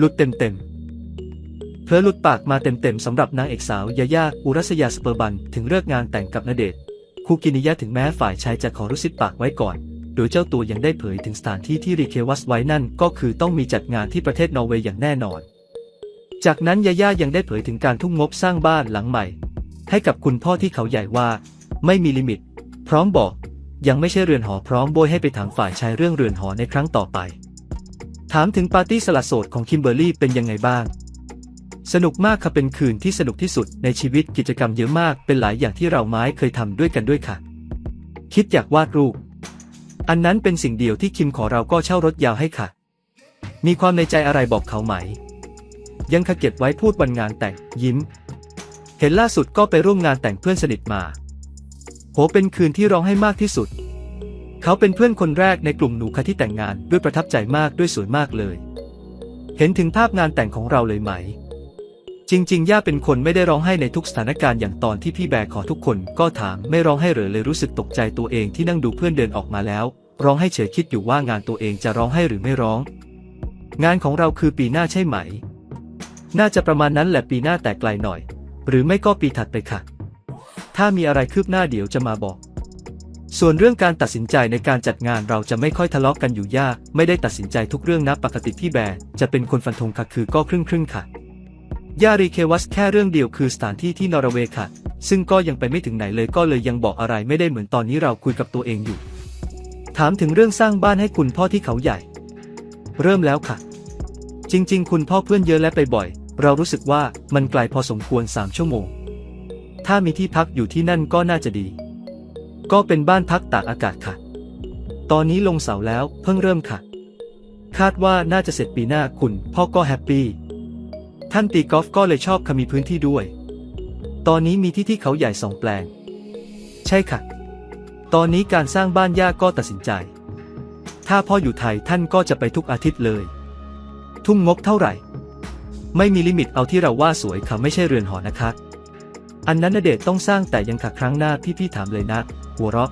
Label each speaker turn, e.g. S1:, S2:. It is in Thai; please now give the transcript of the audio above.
S1: หลุดเต็มๆเพลอหลุดปากมาเต็มๆสำหรับนางเอกสาวยาย่าอุรัสยาสเปอร์บันถึงเลิกงานแต่งกับณเดชคูกินิยะถึงแม้ฝ่ายชายจะขอรุสิตปากไว้ก่อน โดยเจ้าตัวยังได้เผยถึงสถานที่ที่รีเควัสไว้นั่นก็คือต้องมีจัดงานที่ประเทศนอร์เวย์อย่างแน่นอน จากนั้นยาย่ายังได้เผยถึงการทุ่มงบสร้างบ้านหลังใหม่ ให้กับคุณพ่อที่เขาใหญ่ว่า ไม่มีลิมิต พร้อมบอก ยังไม่ใช่เรือนหอพร้อมโบยให้ไปถามฝ่ายชายเรื่องเรือนหอในครั้งต่อไป ถามถึงปาร์ตี้สละโสดของคิมเบอร์รี่เป็นยังไงบ้าง สนุกมากค่ะเป็นคืนที่สนุกที่สุดในชีวิตกิจกรรมเยอะมากเป็นหลายอย่างที่เราไม้เคยทำด้วยกันด้วยค่ะ คิดอยากวาดรูป อันนั้นเป็นสิ่งเดียวที่คิมขอเราก็เช่ารถยาวให้ค่ะ มีความในใจอะไรบอกเขาไหม ยังขะเก็บไว้พูดวันงานแต่งยิ้ม เห็นล่าสุดก็ไปร่วมงานแต่งเพื่อนสนิทมาโหเป็นคืนที่ร้องให้มากที่สุด เขาเป็นเพื่อนคนแรกในกลุ่มหนูคะที่แต่งงานด้วยประทับใจมากด้วยสวยมากเลย เห็นถึงภาพงานแต่งของเราเลยไหม จริง ๆ ย่าเป็นคนไม่ได้ร้องไห้ในทุกสถานการณ์อย่างตอนที่พี่แบร์ขอทุกคนก็ถามไม่ร้องให้เหรอเลยรู้สึกตกใจตัวเองที่นั่งดูเพื่อนเดินออกมาแล้ว ร้องให้เฉยคิดอยู่ว่างานตัวเองจะร้องให้หรือไม่ร้อง งานของเราคือปีหน้าใช่ไหม น่าจะประมาณนั้นแหละปีหน้าแต่ไกลหน่อย หรือไม่ก็ปีถัดไปค่ะ ถ้ามีอะไรคืบหน้าเดี๋ยวจะมาบอก ส่วนเรื่องการตัดสินใจในการจัดงานเราจะไม่ค่อยทะเลาะกกันอยู่ยาก ไม่ได้ตัดสินใจทุกเรื่องนะปกติพี่แบร์จะเป็นคนฟันธงค่ะคือก็ครึ่งครึ่งค่ะ ยารีเควัสแค่เรื่องเดียวคือสถานที่ที่นอร์เวย์ค่ะ ซึ่งก็ยังไปไม่ถึงไหนเลยก็เลยยังบอกอะไรไม่ได้เหมือนตอนนี้เราคุยกับตัวเองอยู่ ถามถึงเรื่องสร้างบ้านให้คุณพ่อที่เขาใหญ่ เริ่มแล้วค่ะ จริง ๆ คุณพ่อเพื่อนเยอะและไปบ่อย เรารู้สึกว่ามันไกลพอสมควร3ชั่วโมง ถ้ามีที่พักอยู่ที่นั่นก็น่าจะดี ก็เป็นบ้านพักตากอากาศค่ะ ตอนนี้ลงเสาแล้วเพิ่งเริ่มค่ะ คาดว่าน่าจะเสร็จปีหน้าคุณพ่อก็แฮปปี้ ท่านตีกอล์ฟก็เลยชอบค่ะมีพื้นที่ด้วย ตอนนี้มีที่ที่เขาใหญ่สองแปลง ใช่ค่ะ ตอนนี้การสร้างบ้านยากก็ตัดสินใจ ถ้าพ่ออยู่ไทยท่านก็จะไปทุกอาทิตย์เลย ทุ่มงบเท่าไหร่ ไม่มีลิมิตเอาที่เราว่าสวยค่ะไม่ใช่เรือนหอนะคะ อันนั้นณเดชต้องสร้างแต่ยังขัดครั้งหน้าพี่ๆถามเลยนะ หัวเราะ